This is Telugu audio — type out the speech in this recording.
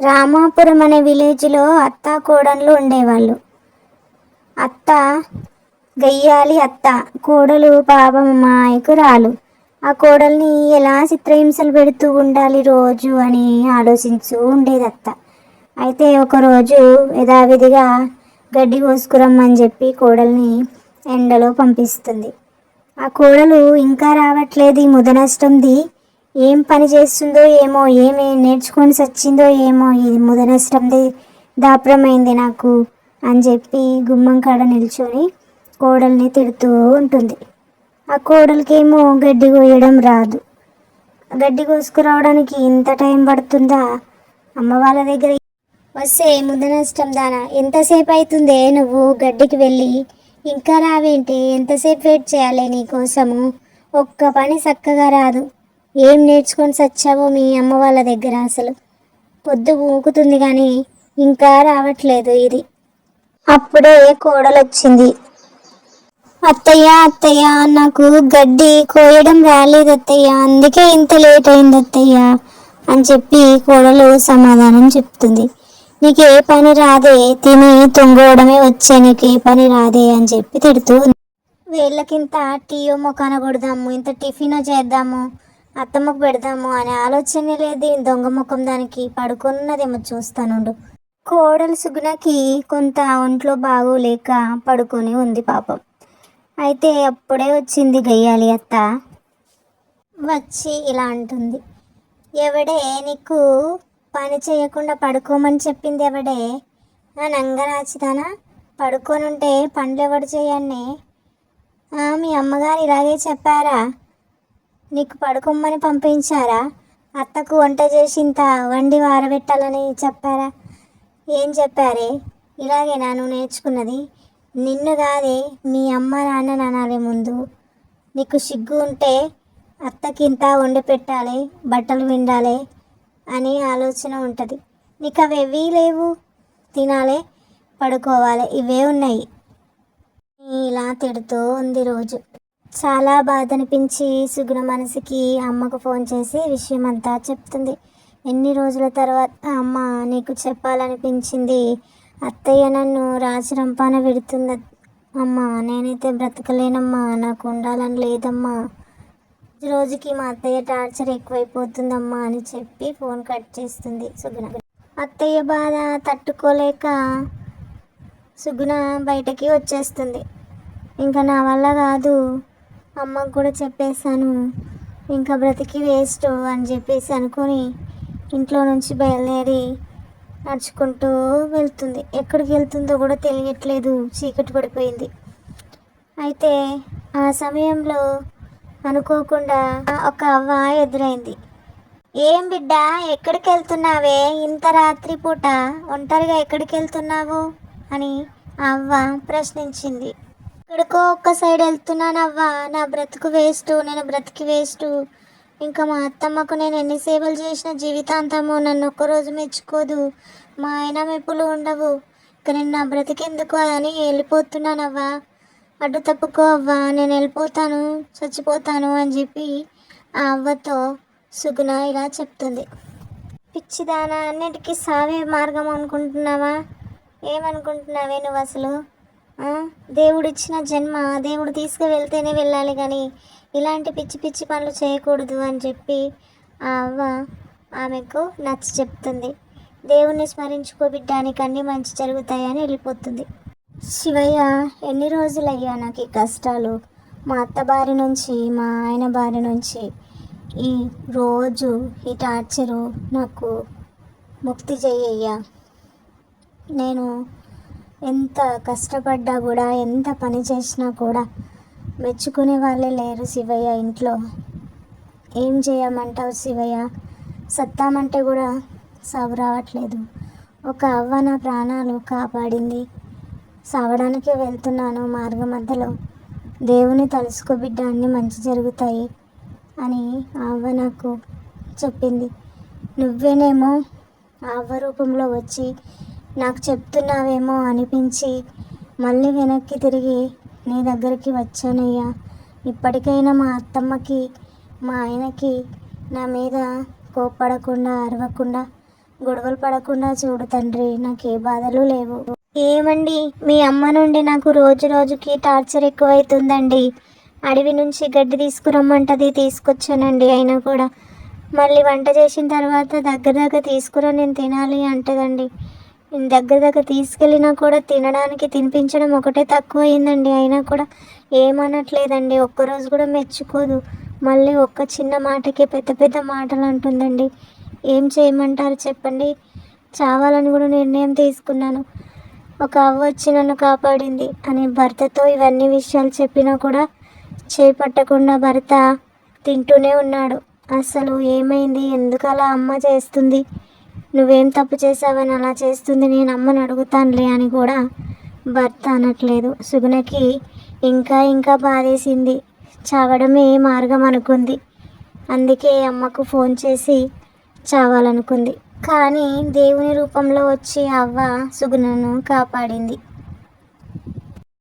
రామాపురం అనే విలేజ్లో అత్త కోడళ్ళు ఉండేవాళ్ళు. అత్త గయ్యాలి అత్త కోడలు పాపం మాయకురాలు. ఆ కోడల్ని ఎలా చిత్రహింసలు పెడుతూ ఉండాలి రోజు అని ఆలోచించు ఉండేది అత్త అయితే ఒకరోజు యథావిధిగా గడ్డి కోసుకురమ్మని చెప్పి కోడల్ని ఎండలో పంపిస్తుంది. ఆ కోడలు ఇంకా రావట్లేదు ఈ ముదనష్టంది. ఏం పని చేస్తుందో ఏమో ఏమి నేర్చుకొని సచ్చిందో ఏమో ఇది ముదనష్టంది దాపరమైంది నాకు అని చెప్పి గుమ్మం కాడ నిల్చొని కోడల్ని తిడుతూ ఉంటుంది. ఆ కోడలికేమో గడ్డి కోయడం రాదు. గడ్డి కోసుకురావడానికి ఇంత టైం పడుతుందా? అమ్మ వాళ్ళ దగ్గర వస్తే ముద్ద నష్టం దానా ఎంతసేపు అవుతుందే నువ్వు గడ్డికి వెళ్ళి? ఇంకా రావేంటి? ఎంతసేపు వెయిట్ చేయాలి నీకోసము ఒక్క పని చక్కగా రాదు. ఏం నేర్చుకొని సచ్చావో మీ అమ్మ వాళ్ళ దగ్గర అసలు? పొద్దు ఊకుతుంది కానీ ఇంకా రావట్లేదు ఇది. అప్పుడే కోడలు వచ్చింది అత్తయ్య అత్తయ్య నాకు గడ్డి కోయడం రాలేదు అత్తయ్య అందుకే ఇంత లేట్ అయింది అత్తయ్య అని చెప్పి కోడలు సమాధానం చెప్తుంది. నీకు ఏ పని రాదే తిని తుంగోవడమే వచ్చే నీకు ఏ పని రాదే అని చెప్పి తిడుతూ వేళ్ళకింత వీళ్ళకింత టీయో మొక్కనకూడదాము ఇంత టిఫిన్ చేద్దాము అత్తమ్మకు పెడదాము అనే ఆలోచనే లేదు. దొంగ ముఖం దానికి పడుకున్నదేమో చూస్తానుండు. కోడలు సుగుణకి కొంత ఒంట్లో బాగోలేక పడుకొని ఉంది పాపం. అయితే అప్పుడే వచ్చింది గయ్యాలి అత్త. వచ్చి ఇలా అంటుంది. ఎవడే నీకు పని చేయకుండా పడుకోమని చెప్పింది ఎవడే? నా నంగరాచిదానా? పడుకోనుంటే పనులు ఎవడు చేయండి మీ అమ్మగారు ఇలాగే చెప్పారా? నీకు పడుకోమని పంపించారా? అత్తకు వంట చేసి ఇంత వండి వారబెట్టాలని చెప్పారా? ఏం చెప్పారే? ఇలాగే నన్ను నేర్చుకున్నది. నిన్ను కాదే మీ అమ్మ నాన్న నానాలే ముందు. నీకు సిగ్గు ఉంటే అత్తకి ఇంత వండి పెట్టాలి బట్టలు విండాలి అని ఆలోచన ఉంటుంది. నీకు అవి ఏవీ లేవు. తినాలి పడుకోవాలి ఇవే ఉన్నాయి. ఇలా తిడుతూ ఉంది రోజు. చాలా బాధ అనిపించి సుగుణ మనసుకి అమ్మకు ఫోన్ చేసి విషయం అంతా చెప్తుంది. ఎన్ని రోజుల తర్వాత అమ్మ నీకు చెప్పాలనిపించింది? అత్తయ్య నన్ను రాజరంపాన విడుతుంది అమ్మ నేనైతే బ్రతకలేనమ్మా నాకు ఉండాలని లేదమ్మా. రోజుకి మా అత్తయ్య టార్చర్ ఎక్కువైపోతుందమ్మా అని చెప్పి ఫోన్ కట్ చేస్తుంది సుగుణ. అత్తయ్య బాధ తట్టుకోలేక సుగుణ బయటకి వచ్చేస్తుంది. ఇంకా నా వల్ల కాదు. అమ్మకు కూడా చెప్పేశాను. ఇంకా బ్రతికి వేస్ట్ అని చెప్పేసి అనుకొని ఇంట్లో నుంచి బయలుదేరి నడుచుకుంటూ వెళ్తుంది. ఎక్కడికి వెళ్తుందో కూడా తెలియట్లేదు. చీకటి పడిపోయింది. అయితే ఆ సమయంలో అనుకోకుండా ఒక అవ్వ ఎదురైంది. ఏం బిడ్డ ఎక్కడికి వెళ్తున్నావే? ఇంత రాత్రి పూట ఒంటరిగా ఎక్కడికి వెళ్తున్నావు? అని ఆ అవ్వ ప్రశ్నించింది. ఎక్కడికో ఒక్క సైడ్ వెళ్తున్నానవ్వా నా బ్రతుకు వేస్ట్ నేను బ్రతికి వేస్ట్. ఇంకా మా అత్తమ్మకు నేను ఎన్ని సేవలు చేసిన జీవితాంతము నన్ను ఒక్కరోజు మెచ్చుకోదు. మా ఆయన మెప్పులు ఉండవు. ఇక నేను నా బ్రతికెందుకు అని వెళ్ళిపోతున్నానవ్వా అడ్డు తప్పుకో అవ్వా నేను వెళ్ళిపోతాను చచ్చిపోతాను అని చెప్పి ఆ అవ్వతో సుగుణ ఇలా చెప్తుంది. పిచ్చిదానా అన్నిటికీ సావే మార్గం అనుకుంటున్నావా? ఏమనుకుంటున్నావే నువ్వు అసలు? దేవుడిచ్చిన జన్మ దేవుడు తీసుకువెళ్తేనే వెళ్ళాలి కానీ ఇలాంటి పిచ్చి పిచ్చి పనులు చేయకూడదు అని చెప్పి ఆ అవ్వ ఆమెకు నచ్చ చెప్తుంది. దేవుణ్ణి స్మరించుకో బిడ్డానికి అన్ని మంచి జరుగుతాయని వెళ్ళిపోతుంది. శివయ్య ఎన్ని రోజులయ్యా నాకు ఈ కష్టాలు? మా అత్త బారి నుంచి మా ఆయన బారి నుంచి ఈ రోజు ఈ టార్చరు నాకు ముక్తి చెయ్యయ్యా. నేను ఎంత కష్టపడ్డా కూడా ఎంత పని చేసినా కూడా మెచ్చుకునే వాళ్ళే లేరు శివయ్య ఇంట్లో. ఏం చేయమంటావు శివయ్య? సత్తామంటే కూడా సాగు రావట్లేదు. ఒక అవ్వ నా ప్రాణాలు కాపాడింది. సావడానికే వెళ్తున్నాను మార్గ మధ్యలో దేవుని తలుసుకో బిడ్డ అన్నీ మంచి జరుగుతాయి అని ఆ అవ్వ నాకు చెప్పింది. నువ్వేనేమో ఆ అవ్వ రూపంలో వచ్చి నాకు చెప్తున్నావేమో అనిపించి మళ్ళీ వెనక్కి తిరిగి నీ దగ్గరికి వచ్చానయ్యా. ఇప్పటికైనా మా అత్తమ్మకి మా ఆయనకి నా మీద కోప్పడకుండా అరవకుండా గొడవలు పడకుండా చూడు తండ్రి నాకు ఏ బాధలు లేవు. ఏమండి? మీ అమ్మ నుండి నాకు రోజు రోజుకి టార్చర్ ఎక్కువైతుందండి. అడవి నుంచి గడ్డి తీసుకురమ్మంటది తీసుకొచ్చానండి అయినా కూడా. మళ్ళీ వంట చేసిన తర్వాత దగ్గర దగ్గర తీసుకురా నేను తినాలి అంటదండి. దగ్గర దగ్గర తీసుకెళ్ళినా కూడా తినడానికి తినిపించడం ఒకటే తక్కువ అయిందండి అయినా కూడా ఏమనట్లేదండి. ఒక్కరోజు కూడా మెచ్చుకోదు. మళ్ళీ ఒక్క చిన్న మాటకి పెద్ద పెద్ద మాటలు అంటుందండి ఏం చేయమంటారు చెప్పండి? చావాలని కూడా నిర్ణయం తీసుకున్నాను. ఒక అవ్వ వచ్చి నన్ను కాపాడింది. అని భర్తతో ఇవన్నీ విషయాలు చెప్పినా కూడా చేపట్టకుండా భర్త తింటూనే ఉన్నాడు. అసలు ఏమైంది? ఎందుకు అలా అమ్మ చేస్తుంది? నువ్వేం తప్పు చేసావని అలా చేస్తుంది నేను అమ్మని అడుగుతానులే అని కూడా భర్త అనట్లేదు. సుగుణకి ఇంకా ఇంకా బాధేసింది. చావడమే మార్గం అనుకుంది. అందుకే అమ్మకు ఫోన్ చేసి చావాలనుకుంది. కానీ దేవుని రూపంలో వచ్చి అవ్వ సుగుణను కాపాడింది.